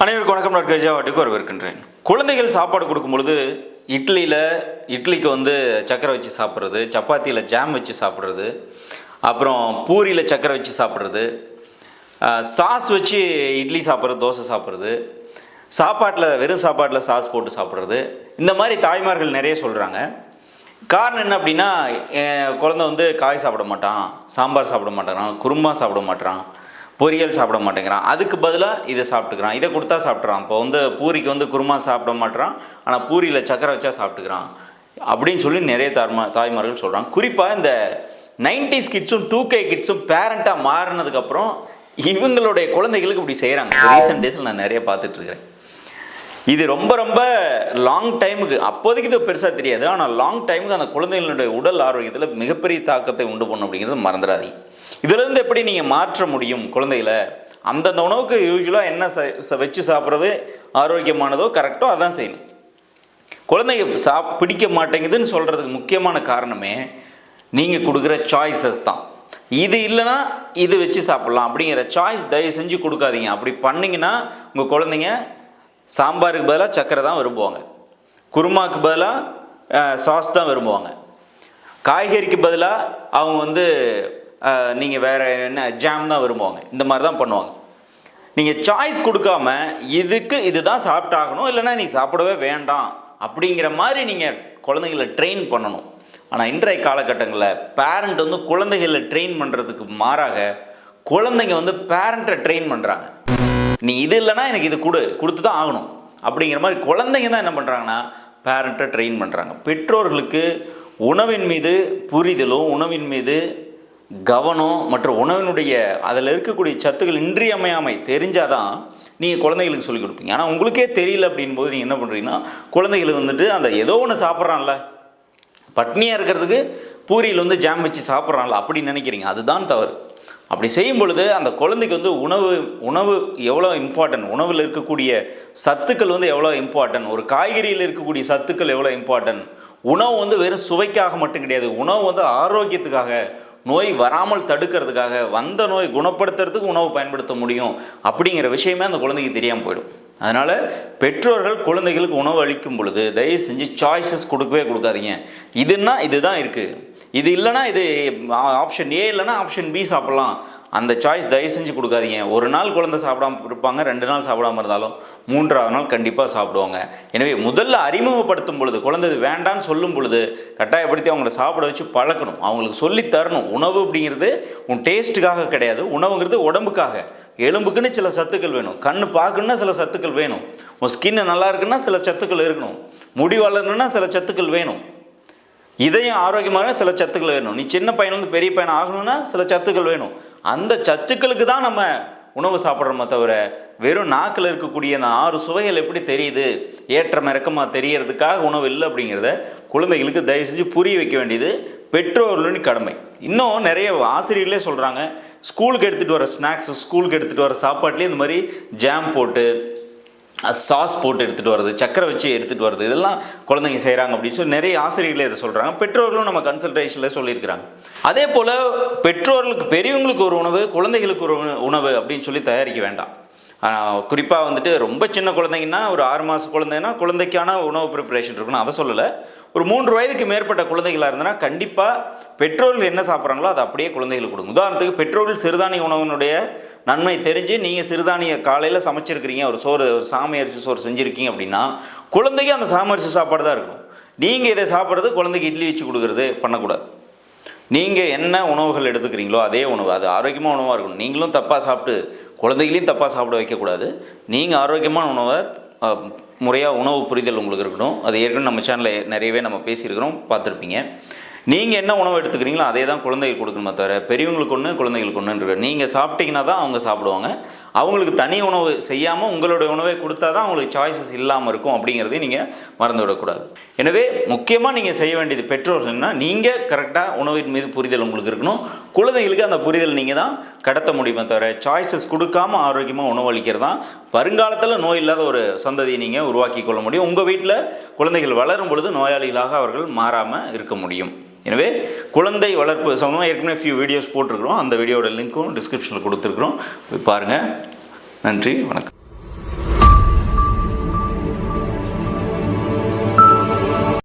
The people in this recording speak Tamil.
அனைவருக்கும் வணக்கம் டாக்டர் விஜயாவாட்டுக்கு வரவேற்கின்றேன். குழந்தைகள் சாப்பாடு கொடுக்கும் பொழுது இட்லியில் இட்லிக்கு வந்து சக்கரை வச்சு சாப்பிட்றது சப்பாத்தியில் ஜாம் வச்சு சாப்பிட்றது அப்புறம் பூரியில் சக்கரை வச்சு சாப்பிட்றது சாஸ் வச்சு இட்லி சாப்பிட்றது தோசை சாப்பிட்றது சாப்பாட்டில் வெறும் சாப்பாட்டில் சாஸ் போட்டு சாப்பிட்றது இந்த மாதிரி தாய்மார்கள் நிறைய சொல்கிறாங்க காரணம் என்ன அப்படின்னா என் குழந்தை வந்து காய் சாப்பிட மாட்டான் சாம்பார் சாப்பிட மாட்டேறான் குருமா சாப்பிட மாட்டேறான் பொரியல் சாப்பிட மாட்டேங்கிறான். அதுக்கு பதிலாக இதை சாப்பிட்டுக்கிறான். இதை கொடுத்தா சாப்பிட்றான் இப்போ வந்து பூரிக்கு வந்து குருமா சாப்பிட மாட்டேறான். ஆனால் பூரியில் சக்கரை வச்சா சாப்பிட்டுக்கிறான். அப்படின்னு சொல்லி நிறைய தாய்மா தாய்மார்கள் சொல்கிறாங்க குறிப்பாக இந்த நைன்டிஸ் கிட்ஸும் டூ கே கிட்ஸும் பேரண்ட்டாக மாறினதுக்கப்புறம் இவங்களுடைய குழந்தைகளுக்கு இப்படி செய்கிறாங்க ரீசெண்ட் டேஸில் நான் நிறைய பார்த்துட்ருக்கிறேன். இது ரொம்ப ரொம்ப லாங் டைமுக்கு அப்போதைக்கு இது பெருசாக தெரியாது. ஆனால் லாங் டைமுக்கு அந்த குழந்தைகளுடைய உடல் ஆரோக்கியத்தில் மிகப்பெரிய தாக்கத்தை உண்டு பண்ணும் அப்படிங்கிறது மறந்துடாதீங்க. இதிலிருந்து எப்படி நீங்கள் மாற்ற முடியும் குழந்தைகளை? அந்தந்த உணவுக்கு யூஸ்வலாக என்ன ச- வச்சு சாப்பிட்றது ஆரோக்கியமானதோ கரெக்டோ அதான் செய்யணும். குழந்தைங்க சாப் பிடிக்க மாட்டேங்குதுன்னு சொல்கிறதுக்கு முக்கியமான காரணமே நீங்கள் கொடுக்குற சாய்ஸஸ் தான். இது இல்லைன்னா இது வச்சு சாப்பிட்லாம் அப்படிங்கிற சாய்ஸ் தயவு செஞ்சு கொடுக்காதீங்க. அப்படி பண்ணிங்கன்னா உங்கள் குழந்தைங்க சாம்பாருக்கு பதிலாக சக்கரை தான் விரும்புவாங்க. குருமாவுக்கு பதிலாக சாஸ் தான் விரும்புவாங்க. காய்கறிக்கு பதிலாக அவங்க வந்து நீங்கள் வேறு என்ன ஜாம் தான் விரும்புவாங்க. இந்த மாதிரி தான் பண்ணுவாங்க. நீங்கள் சாய்ஸ் கொடுக்காம இதுக்கு இதுதான் சாப்பிட்டாகணும் இல்லைன்னா நீ சாப்பிடவே வேண்டாம் அப்படிங்கிற மாதிரி நீங்கள் குழந்தைங்கள ட்ரெயின் பண்ணணும். ஆனால் இன்றைய காலகட்டங்களில் பேரண்ட் வந்து குழந்தைகளை ட்ரெயின் பண்ணுறதுக்கு மாறாக குழந்தைங்க வந்து பேரண்ட்டை ட்ரெயின் பண்ணுறாங்க நீ இது இல்லைன்னா எனக்கு இது கொடு கொடுத்து தான் ஆகணும் அப்படிங்கிற மாதிரி குழந்தைங்க தான் என்ன பண்ணுறாங்கன்னா பேரண்ட்டை ட்ரெயின் பண்ணுறாங்க பெற்றோர்களுக்கு உணவின் மீது புரிதலும் உணவின் மீது கவனம் மற்றும் உணவினுடைய அதில் இருக்கக்கூடிய சத்துக்கள் இன்றியமையாமை தெரிஞ்சால் தான் நீங்கள் குழந்தைகளுக்கு சொல்லிக் கொடுப்பீங்க. ஆனால் உங்களுக்கே தெரியல அப்படின் போது நீங்கள் என்ன பண்ணுறீங்கன்னா குழந்தைகளுக்கு வந்துட்டு அந்த ஏதோ ஒன்று சாப்பிட்றான்ல. பட்னியாக இருக்கிறதுக்கு பூரியில் வந்து ஜாம் வச்சு சாப்பிட்றான்ல அப்படின்னு நினைக்கிறீங்க. அதுதான் தவறு. அப்படி செய்யும் பொழுது அந்த குழந்தைக்கு வந்து உணவு உணவு எவ்வளோ இம்பார்ட்டன்ட் உணவில் இருக்கக்கூடிய சத்துக்கள் வந்து எவ்வளோ இம்பார்ட்டன்ட் ஒரு காய்கறியில் இருக்கக்கூடிய சத்துக்கள் எவ்வளோ இம்பார்ட்டன்ட் உணவு வந்து வெறும் சுவைக்காக மட்டும் கிடையாது. உணவு வந்து ஆரோக்கியத்துக்காக நோய் வராமல் தடுக்கிறதுக்காக வந்த நோய் குணப்படுத்துறதுக்கு உணவு பயன்படுத்த முடியும் அப்படிங்கிற விஷயமே அந்த குழந்தைக்கு தெரியாமல் போயிடும். அதனால் பெற்றோர்கள் குழந்தைகளுக்கு உணவு அளிக்கும் பொழுது தயவு செஞ்சு சாய்ஸஸ் கொடுக்கவே கொடுக்காதீங்க. இதுன்னா இதுதான் இருக்குது இது இல்லைன்னா இது ஆப்ஷன் ஏ இல்லைன்னா ஆப்ஷன் பி சாப்பிட்லாம். அந்த சாய்ஸ் தயவு செஞ்சு கொடுக்காதீங்க. ஒரு நாள் குழந்தை சாப்பிடாம இருப்பாங்க ரெண்டு நாள் சாப்பிடாம இருந்தாலும் மூன்றாவது நாள் கண்டிப்பாக சாப்பிடுவாங்க. எனவே முதல்ல அறிமுகப்படுத்தும் பொழுது குழந்தை இது வேண்டான்னு சொல்லும் பொழுது கட்டாயப்படுத்தி அவங்கள சாப்பிட வச்சு பழக்கணும். அவங்களுக்கு சொல்லி தரணும். உணவு அப்படிங்கிறது உன் டேஸ்ட்டுக்காக கிடையாது. உணவுங்கிறது உடம்புக்காக. எலும்புக்குன்னு சில சத்துக்கள் வேணும். கண்ணு பார்க்கணுன்னா சில சத்துக்கள் வேணும். உன் ஸ்கின்னு நல்லா இருக்குன்னா சில சத்துக்கள் இருக்கணும். முடி வளரணுன்னா சில சத்துக்கள் வேணும். இதயம் ஆரோக்கியமான சில சத்துக்கள் வேணும். நீ சின்ன பையன்லேருந்து பெரிய பையன் ஆகணும்னா சில சத்துக்கள் வேணும். அந்த சத்துக்களுக்கு தான் நம்ம உணவு சாப்பிட்றோமே தவிர வெறும் நாக்கில் இருக்கக்கூடிய அந்த ஆறு சுவைகள் எப்படி தெரியுது? ஏற்றம் இறக்கமாக தெரியறதுக்காக உணவு இல்லை அப்படிங்கிறத குழந்தைகளுக்கு தயவு செஞ்சு புரிய வைக்க வேண்டியது பெற்றோர்களின் கடமை. இன்னும் நிறைய ஆசிரியர்களே சொல்கிறாங்க ஸ்கூலுக்கு எடுத்துகிட்டு வர ஸ்நாக்ஸ் ஸ்கூலுக்கு எடுத்துகிட்டு வர சாப்பாட்லேயே இந்த மாதிரி ஜாம் போட்டு சாஸ் போட்டு எடுத்துகிட்டு வர்றது சக்கரை வச்சு எடுத்துகிட்டு வர்றது இதெல்லாம் குழந்தைங்க செய்கிறாங்க அப்படின்னு சொல்லி நிறைய ஆசிரியர்களே இதை சொல்கிறாங்க பெற்றோர்களும் நம்ம கன்சல்டேஷனில் சொல்லியிருக்கிறாங்க. அதே போல் பெற்றோர்களுக்கு பெரியவங்களுக்கு ஒரு உணவு குழந்தைகளுக்கு ஒரு உணவு அப்படின்னு சொல்லி தயாரிக்க வேண்டாம். குறிப்பாக வந்துட்டு ரொம்ப சின்ன குழந்தைங்கன்னா ஒரு ஆறு மாத குழந்தைன்னா குழந்தைக்கான உணவு ப்ரிப்பரேஷன் இருக்கணும் அதை சொல்லலை. ஒரு மூன்று வயதுக்கு மேற்பட்ட குழந்தைகளாக இருந்தனா கண்டிப்பாக பெற்றோர்கள் என்ன சாப்பிட்றாங்களோ அதை அப்படியே குழந்தைகளுக்கு கொடுங்க. உதாரணத்துக்கு பெற்றோர்கள் சிறுதானிய உணவினுடைய நன்மை தெரிஞ்சு நீங்கள் சிறுதானிய காலையில் சமைச்சிருக்கிறீங்க ஒரு சோறு ஒரு சாமி அரிசி சோறு செஞ்சுருக்கீங்க அப்படின்னா குழந்தைக்கு அந்த சாமை அரிசி சாப்பாடு தான் இருக்கும். நீங்கள் இதை சாப்பிட்றது குழந்தைக்கு இட்லி வச்சு கொடுக்குறது பண்ணக்கூடாது. நீங்கள் என்ன உணவுகள் எடுத்துக்கிறீங்களோ அதே உணவு அது ஆரோக்கியமான உணவாக இருக்கணும். நீங்களும் தப்பாக சாப்பிட்டு குழந்தைகளையும் தப்பாக சாப்பிட வைக்கக்கூடாது. நீங்கள் ஆரோக்கியமான உணவை முறையாக உணவு புரிதல் உங்களுக்கு இருக்கணும். அது ஏற்கனவே நம்ம சேனலில் நிறையவே நம்ம பேசியிருக்கிறோம் பார்த்துருப்பீங்க. நீங்கள் என்ன உணவு எடுத்துக்கிறீங்களோ அதே தான் குழந்தைகளுக்கு கொடுக்கணுமே தவிர பெரியவங்களுக்கு ஒன்று குழந்தைகளுக்கு ஒன்றுன்னு நீங்கள் சாப்பிட்டீங்கன்னா தான் அவங்க சாப்பிடுவாங்க. அவங்களுக்கு தனி உணவு செய்யாமல் உங்களுடைய உணவை கொடுத்தா தான் அவங்களுக்கு சாய்ஸஸ் இல்லாமல் இருக்கும் அப்படிங்கிறதையும் நீங்கள் மறந்து விடக்கூடாது எனவே முக்கியமாக நீங்கள் செய்ய வேண்டியது பெற்றோர்கள்னா நீங்கள் கரெக்டாக உணவின் மீது புரிதல் உங்களுக்கு இருக்கணும். குழந்தைகளுக்கு அந்த புரிதல் நீங்கள் தான் கடத்த முடியுமே தவிர சாய்ஸஸ் கொடுக்காம ஆரோக்கியமாக உணவளிக்கிறது தான் வருங்காலத்தில் நோய் இல்லாத ஒரு சந்ததியை நீங்கள் உருவாக்கி கொள்ள முடியும். உங்கள் வீட்டில் குழந்தைகள் வளரும் பொழுது நோயாளிகளாக அவர்கள் மாறாமல் இருக்க முடியும். எனவே குழந்தை வளர்ப்பு சம்பந்தமாக ஏற்கனவே ஃபியூ வீடியோஸ் போட்டிருக்கிறோம். அந்த வீடியோட லிங்க்கும் டிஸ்கிரிப்ஷனில் கொடுத்துருக்குறோம். போய் பாருங்கள் நன்றி வணக்கம்.